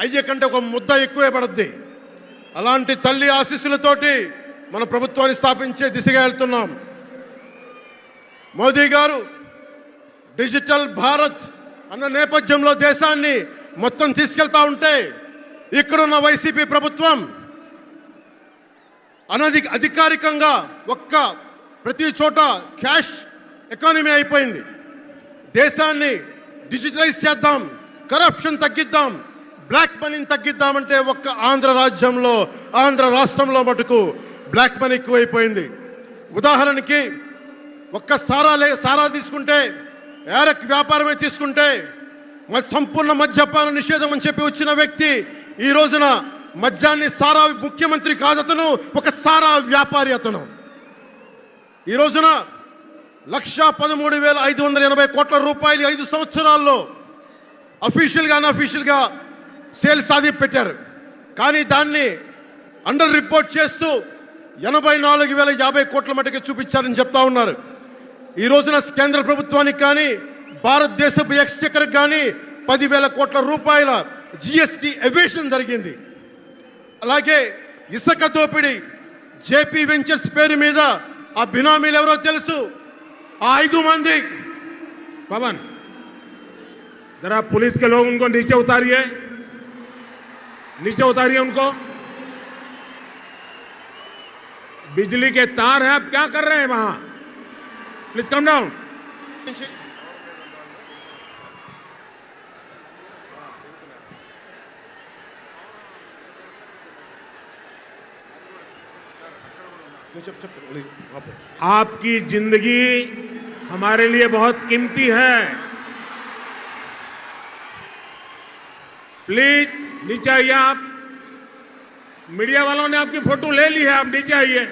అయ్య కంటే ఒక ముద్ద ఎక్కువే పడద్ది. అలాంటి తల్లి ఆశీస్సులతోటి మన ప్రభుత్వాన్ని స్థాపించే దిశగా వెళ్తున్నాం. మోదీ గారు డిజిటల్ భారత్ అన్న నేపథ్యంలో దేశాన్ని మొత్తం తీసుకెళ్తా ఉంటే ఇక్కడున్న వైసీపీ ప్రభుత్వం అనధి అధికారికంగా ఒక్క ప్రతి చోట క్యాష్ ఎకానమీ అయిపోయింది. దేశాన్ని డిజిటలైజ్ చేద్దాం కరప్షన్ తగ్గిద్దాం బ్లాక్ మనీని తగ్గిద్దామంటే ఒక్క ఆంధ్ర రాజ్యంలో ఆంధ్ర రాష్ట్రంలో మటుకు బ్లాక్ మనీ ఎక్కువైపోయింది. ఉదాహరణకి ఒక్క సారా లే సారా తీసుకుంటే ఏరక్ వ్యాపారమే తీసుకుంటే సంపూర్ణ మద్యపాన నిషేధం అని చెప్పి వచ్చిన వ్యక్తి ఈ రోజున మద్యాన్ని సారా ముఖ్యమంత్రి కాదు అతను ఒక సారా వ్యాపారి అతను. ఈ రోజున లక్షా పదమూడు వేల ఐదు వందల ఎనభై కోట్ల రూపాయలు ఐదు సంవత్సరాల్లో అఫీషియల్గా అన్అఫీషియల్గా సేల్ సాధి పెట్టారు కానీ దాన్ని అండర్ రిపోర్ట్ చేస్తూ ఎనభై నాలుగు వేల యాభై కోట్ల మటుకు చూపించారని చెప్తా ఉన్నారు ఈ రోజున కేంద్ర ప్రభుత్వానికి కానీ భారతదేశపు ఎక్స్చెక్కర్కి కానీ పదివేల కోట్ల రూపాయల జిఎస్టి ఎవేషన్ జరిగింది అలాగే ఇసుక దోపిడీ జేపీ వెంచర్స్ పేరు మీద ఆ బినామీలు ఎవరో తెలుసు ఆ ఐదు మంది पवन जरा पुलिस के लोग उनको नीचे उतारिए नीचे उतारिए उनको। बिजली के तार हैं, आप क्या कर रहे हैं वहाँ? प्लीज़ कम डाउन आपकी ज़िंदगी हमारे लिए बहुत कीमती है। प्लीज़ नीचे आइए आप मीडिया वालों ने आपकी फ़ोटो ले ली है, आप नीचे आइए